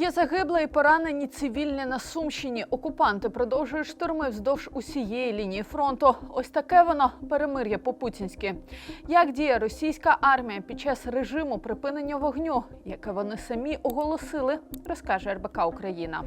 Є загиблі і поранені цивільні на Сумщині. Окупанти продовжують штурми вздовж усієї лінії фронту. Ось таке воно перемир'я по-путінськи. Як діє російська армія під час режиму припинення вогню, яке вони самі оголосили, розкаже РБК Україна.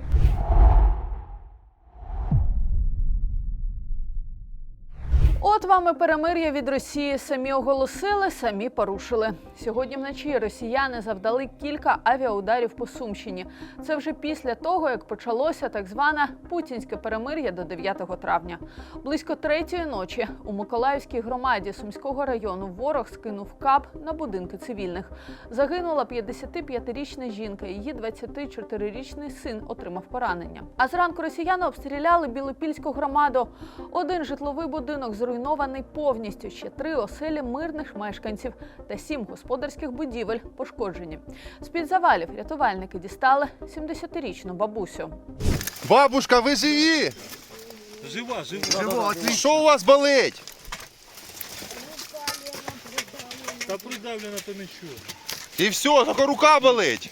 От вам і перемир'я від Росії. Самі оголосили, самі порушили. Сьогодні вночі росіяни завдали кілька авіаударів по Сумщині. Це вже після того, як почалося так зване путінське перемир'я до 9 травня. Близько третьої ночі у Миколаївській громаді Сумського району ворог скинув кап на будинки цивільних. Загинула 55-річна жінка. Її 24-річний син отримав поранення. А зранку росіяни обстріляли Білопільську громаду. Один житловий будинок зруйнований повністю. Ще три оселі мирних мешканців та сім господарських будівель пошкоджені. З під завалів рятувальники дістали 70-річну бабусю. Бабушка, ви живі? Жива, жива. Що у вас болить? Та придавлено то нічого. І все, тільки рука болить.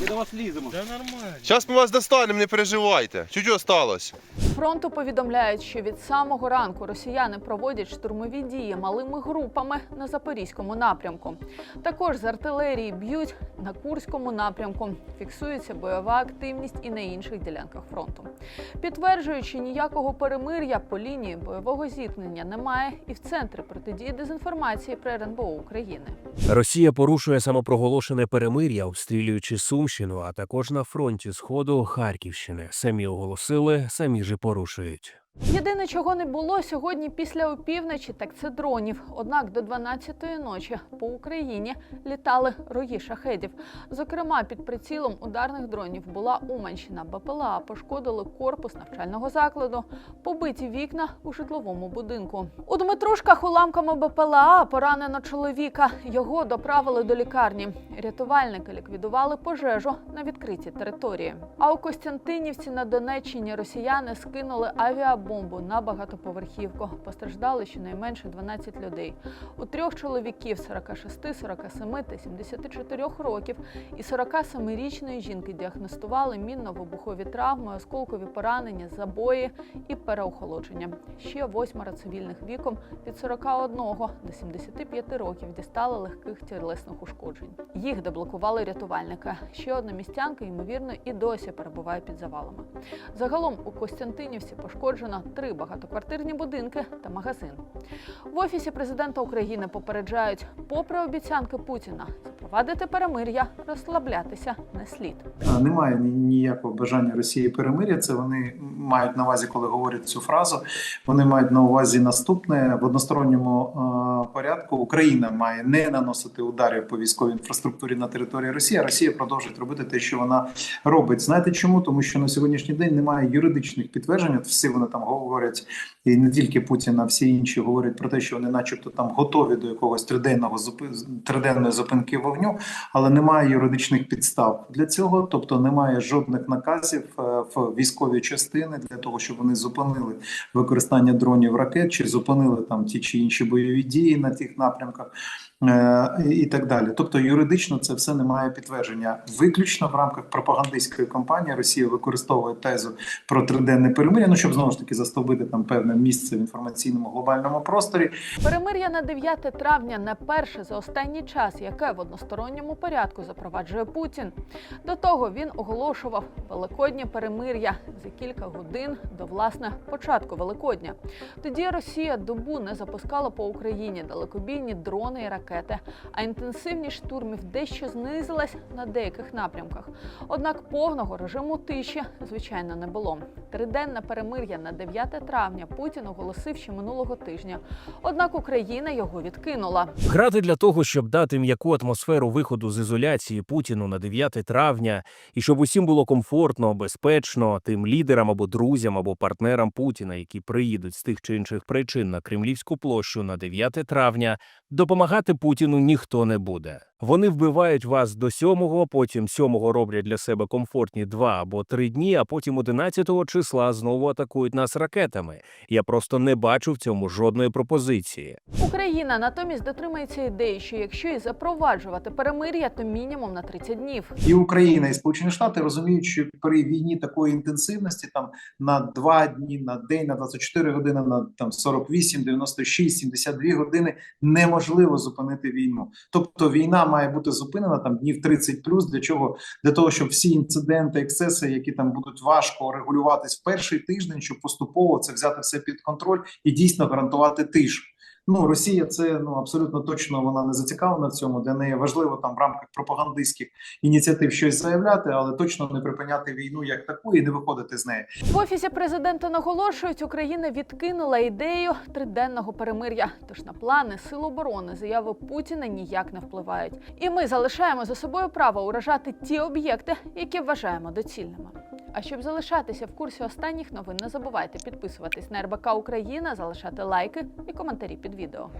Ми до вас ліземо. Да нормально. Зараз ми вас достанемо, не переживайте. Чуть осталось. Фронту повідомляють, що від самого ранку росіяни проводять штурмові дії малими групами на запорізькому напрямку. Також з артилерії б'ють на курському напрямку. Фіксується бойова активність і на інших ділянках фронту. Підтверджуючи, ніякого перемир'я по лінії бойового зіткнення немає і в центрі протидії дезінформації при РНБО України. Росія порушує самопроголошене перемир'я, обстрілюючи Сумщину, а також на фронті сходу Харківщини. Самі оголосили, самі же порушують. Єдине, чого не було сьогодні після опівночі, так це дронів. Однак до 12-ї ночі по Україні літали рої шахедів. Зокрема, під прицілом ударних дронів була Уманщина. БПЛА пошкодили корпус навчального закладу, побиті вікна у житловому будинку. У Дмитрушках уламками БПЛА поранено чоловіка. Його доправили до лікарні. Рятувальники ліквідували пожежу на відкритій території. А у Костянтинівці на Донеччині росіяни скинули авіабомбу на багатоповерхівку. Постраждали щонайменше 12 людей. У трьох чоловіків 46, 47 та 74 років і 47-річної жінки діагностували мінно-вибухові травми, осколкові поранення, забої і переохолодження. Ще восьмеро цивільних віком від 41 до 75 років дістали легких тілесних ушкоджень. Їх деблокували рятувальники. Ще одна містянка, ймовірно, і досі перебуває під завалами. Загалом у Костянтинівці пошкоджено три багатоквартирні будинки та магазин. В офісі президента України попереджають, попри обіцянки Путіна, запровадити перемир'я, розслаблятися не слід. Немає ні- ніякого бажання Росії перемиря. Це вони мають на увазі, коли говорять цю фразу. Вони мають на увазі наступне в односторонньому порядку. Україна має не наносити ударів по військовій інфраструктурі на території Росії. Росія продовжує робити те, що вона робить. Знаєте чому? Тому що на сьогоднішній день немає юридичних підтверджень. Всі вони там говорять, і не тільки Путін, а всі інші говорять про те, що вони, начебто, там готові до якогось триденного зупи- триденної зупинки вогню але немає юридичних підстав для цього, тобто немає жодних наказів е, в військові частини для того, щоб вони зупинили використання дронів ракет чи зупинили там ті чи інші бойові дії на тих напрямках. Е, І так далі, тобто юридично це все не має підтвердження. Виключно в рамках пропагандистської кампанії Росія використовує тезу про триденне перемир'я, ну щоб знову ж таки застовбити там певне місце в інформаційному глобальному просторі. Перемир'я на 9 травня не перше за останній час, яке в односторонньому порядку запроваджує Путін. До того він оголошував великоднє перемир'я за кілька годин до власне початку Великодня. Тоді Росія добу не запускала по Україні далекобійні дрони і ракети, а інтенсивність штурмів дещо знизилась на деяких напрямках. Однак повного режиму тиші звичайно не було. Триденне перемир'я на 9 травня Путін оголосив ще минулого тижня. Однак Україна його відкинула. Грати для того, щоб дати м'яку атмосферу виходу з ізоляції Путіну на 9 травня, і щоб усім було комфортно, безпечно, тим лідерам або друзям, або партнерам Путіна, які приїдуть з тих чи інших причин на Кремлівську площу на 9 травня, допомагати Путіну ніхто не буде. Вони вбивають вас до сьомого, потім сьомого роблять для себе комфортні два або три дні, а потім одинадцятого числа знову атакують нас ракетами. Я просто не бачу в цьому жодної пропозиції. Україна натомість дотримується ідеї, що якщо і запроваджувати перемир'я, то мінімум на 30 днів. І Україна і Сполучені Штати розуміють, що при війні такої інтенсивності там на два дні, на день, на 24 години, на там 48, 96, 72 години неможливо зупинити війну. Тобто війна має бути зупинена там днів 30 плюс. Для чого? Для того, щоб всі інциденти, ексеси, які там будуть важко регулюватись в перший тиждень, щоб поступово це взяти все під контроль і дійсно гарантувати тишу. Ну, Росія це ну абсолютно точно вона не зацікавлена в цьому. Для неї важливо там в рамках пропагандистських ініціатив щось заявляти, але точно не припиняти війну як таку і не виходити з неї. В офісі президента наголошують, Україна відкинула ідею триденного перемир'я. Тож на плани сил оборони заяви Путіна ніяк не впливають. І ми залишаємо за собою право уражати ті об'єкти, які вважаємо доцільними. А щоб залишатися в курсі останніх новин, не забувайте підписуватись на РБК Україна, залишати лайки і коментарі під відео.